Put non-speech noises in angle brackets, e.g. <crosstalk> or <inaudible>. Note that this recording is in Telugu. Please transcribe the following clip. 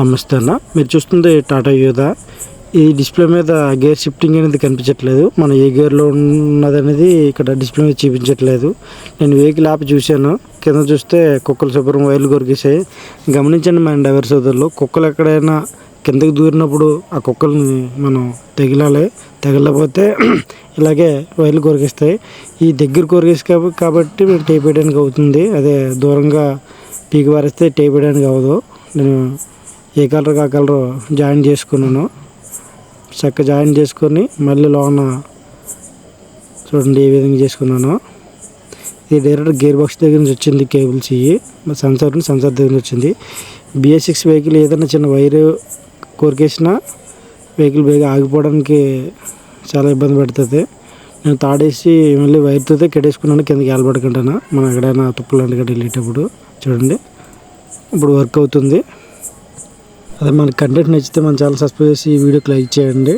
నమస్తే అన్న. మీరు చూస్తుంది టాటా యోధా ఈ డిస్ప్లే మీద గేర్ షిఫ్టింగ్ అనేది కనిపించట్లేదు. మనం ఏ గేర్లో ఉన్నది అనేది ఇక్కడ డిస్ప్లే మీద చూపించట్లేదు. నేను వెహికల్ యాప్ చూశాను. కింద చూస్తే కుక్కలు శుభ్రం వైర్లు కొరికేసాయి గమనించండి మన డ్రైవర్ సోదరులు కుక్కలు ఎక్కడైనా కిందకి దూరినప్పుడు ఆ కుక్కల్ని మనం తగిలాలి. తగిలకపోతే <clears throat> ఇలాగే వైర్లు కొరికేస్తాయి. ఈ దగ్గర కొరికేసి కాబట్టి మేము టేప్ వేయడానికి అవుతుంది. అదే దూరంగా పీకి పారేస్తే టేప్ వేయడానికి అవ్వదు. నేను ఏ కలర్ ఆ కలర్ జాయిన్ చేసుకున్నాను. చక్కగా జాయిన్ చేసుకొని మళ్ళీ లోన చూడండి ఏ విధంగా చేసుకున్నాను. ఇది డైరెక్ట్ గేర్ బాక్స్ దగ్గర నుంచి వచ్చింది కేబుల్స్ ఇవి సెన్సార్ సెన్సార్ దగ్గర నుంచి వచ్చింది. బిఎస్ సిక్స్ వెహికల్ ఏదైనా చిన్న వైరు కోరికేసినా వెహికల్ బేగా ఆగిపోవడానికి చాలా ఇబ్బంది పెడుతుంది. నేను తాడేసి మళ్ళీ వైర్తో కెట్టేసుకున్నాను. కిందకి ఏలబడుకుంటాను మనం ఎక్కడైనా తుప్పులు అంటే వెళ్ళేటప్పుడు చూడండి. ఇప్పుడు వర్క్ అవుతుంది. అదే మన కంటెంట్ నచ్చితే మన ఛానల్ సబ్స్క్రైబ్ చేసి ఈ వీడియోకి లైక్ చేయండి.